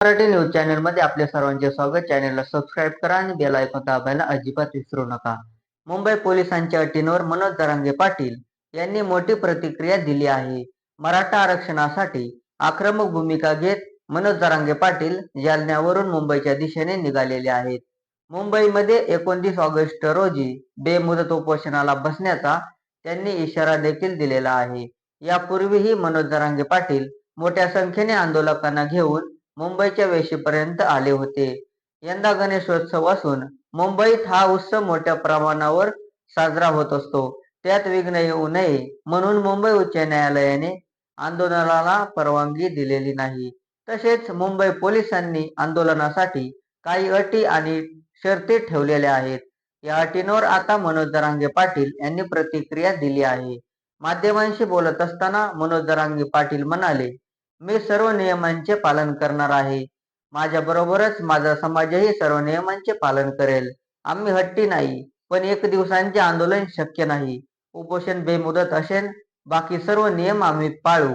Marathi news चॅनलमध्ये आपल्या सर्वांचे स्वागत. चॅनलला सबस्क्राईब करा आणि बेल ऐकून दाबायला अजिबात विसरू नका. मुंबई पोलिसांच्या अटींवर मनोज दरांगे पाटील यांनी मोठी प्रतिक्रिया दिली आहे. मराठा आरक्षणासाठी आक्रमक भूमिका घेत मनोज दरांगे पाटील जालन्यावरून मुंबईच्या दिशेने निघालेले आहेत. मुंबईमध्ये एकोणतीस ऑगस्ट रोजी बेमुदत उपोषणाला बसण्याचा त्यांनी इशारा देखील दिलेला आहे. यापूर्वीही मनोज दरांगे पाटील मोठ्या संख्येने आंदोलकांना घेऊन मुंबईच्या वेशीपर्यंत आले होते. यंदा गणेशोत्सव असून मुंबईत हा उत्सव मोठ्या प्रमाणावर साजरा होत असतो. त्यात विघ्न येऊ नये म्हणून मुंबई उच्च न्यायालयाने आंदोलनाला परवानगी दिलेली नाही. तसेच मुंबई पोलिसांनी आंदोलनासाठी काही अटी आणि शर्ती ठेवलेल्या आहेत. या अटींवर आता मनोज दरांगे पाटील यांनी प्रतिक्रिया दिली आहे. माध्यमांशी बोलत असताना मनोज दरांगे पाटील म्हणाले मी सर्व नियमांचे पालन करणार आहे. माझ्या बरोबरच माझा समाजही सर्व नियमांचे पालन करेल. आम्ही हट्टी नाही पण एक दिवसांचे आंदोलन शक्य नाही. उपोषण बेमुदत असेल बाकी सर्व नियम आम्ही पाळू.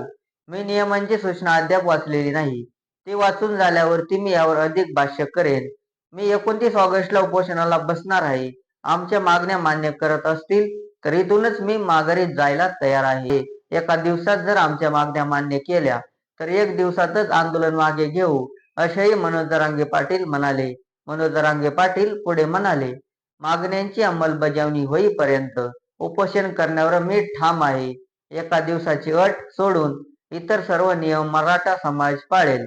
मी नियमांची सूचना अद्याप वाचलेली नाही. ती वाचून झाल्यावरती मी यावर अधिक भाष्य करेन. मी एकोणतीस ऑगस्टला उपोषणाला बसणार आहे. आमच्या मागण्या मान्य करत असतील तर इथूनच मी माघारी जायला तयार आहे. एका दिवसात जर आमच्या मागण्या मान्य केल्या तर एक दिवसातच आंदोलन मागे घेऊ असेही मनोज दरांगे पाटील म्हणाले. मनोज दरांगे पाटील पुढे म्हणाले मागण्यांची अंमलबजावणी होईपर्यंत उपोषण करण्यावर मी ठाम आहे. एका दिवसाची अट सोडून इतर सर्व नियम मराठा समाज पाळेल.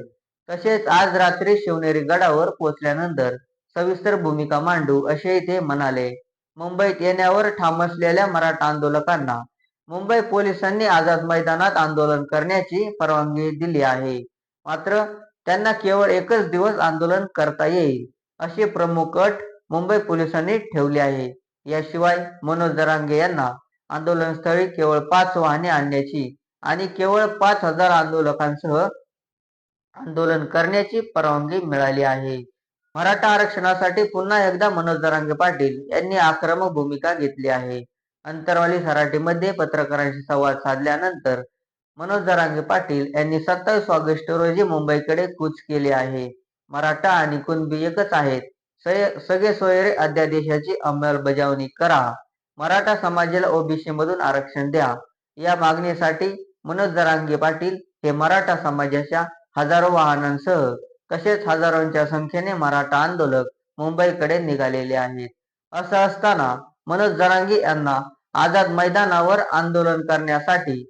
तसेच आज रात्री शिवनेरी गडावर पोहोचल्यानंतर सविस्तर भूमिका मांडू असेही ते म्हणाले. मुंबईत येण्यावर ठाम असलेल्या मराठा आंदोलकांना मुंबई पोलिसांनी आझाद मैदानात आंदोलन करण्याची परवानगी दिली आहे. मात्र त्यांना केवळ एकच दिवस आंदोलन करता येईल अशी प्रमुख अट मुंबई पोलिसांनी ठेवली आहे. याशिवाय मनोज दरांगे यांना आंदोलनस्थळी केवळ पाच वाहने आणण्याची आणि केवळ पाच हजार आंदोलकांसह आंदोलन करण्याची परवानगी मिळाली आहे. मराठा आरक्षणासाठी पुन्हा एकदा मनोज दरांगे पाटील यांनी आक्रमक भूमिका घेतली आहे. अंतरवाली सराटीमध्ये पत्रकारांशी संवाद साधल्यानंतर मनोज दरांगे पाटील यांनी सत्तावीस ऑगस्ट रोजी मुंबईकडे कूच केले आहे. मराठा आणि कुणबी एकच आहेत. सगळे सोयरे अध्यादेशाची अंमलबजावणी करा. मराठा समाजाला ओबीसी मधून आरक्षण द्या. या मागणीसाठी मनोज दरांगे पाटील हे मराठा समाजाच्या हजारो वाहनांसह तसेच हजारोंच्या संख्येने मराठा आंदोलक मुंबईकडे निघालेले आहेत. असं असताना मनोज जरांगी यांना आझाद मैदानावर आंदोलन करण्यासाठी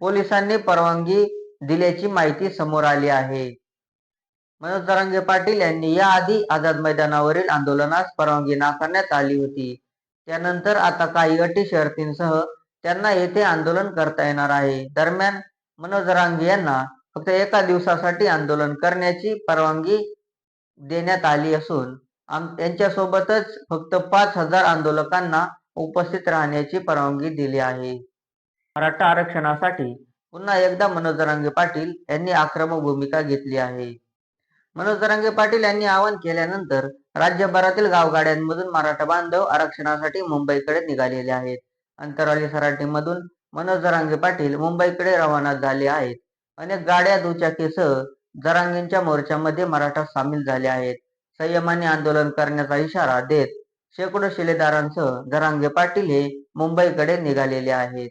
पोलिसांनी परवानगी दिल्याची माहिती समोर आली आहे. मनोज जरांगे पाटील यांनी याआधी आझाद मैदानावरील आंदोलनास परवानगी नाकारण्यात आली होती. त्यानंतर आता काही अटी शर्तींसह त्यांना येथे आंदोलन करता येणार आहे. दरम्यान मनोज रांगे यांना फक्त एका दिवसासाठी आंदोलन करण्याची परवानगी देण्यात आली असून त्यांच्यासोबतच फक्त पाच हजार आंदोलकांना उपस्थित राहण्याची परवानगी दिली आहे. मराठा आरक्षणासाठी पुन्हा एकदा मनोज दरांगे पाटील यांनी आक्रमक भूमिका घेतली आहे. मनोज जरांगे पाटील यांनी आवाहन केल्यानंतर राज्यभरातील गावगाड्यांमधून मराठा बांधव आरक्षणासाठी मुंबईकडे निघालेले आहेत. अंतरावली सराटीमधून मनोज जरांगे पाटील मुंबईकडे रवाना झाले आहेत. अनेक गाड्या दुचाकीसह जरांगींच्या मोर्चामध्ये मराठा सामील झाले आहेत. संयमाने आंदोलन करण्याचा इशारा देत शेकडो शिलेदारांसह जरांगे पाटील हे मुंबईकडे निघालेले आहेत.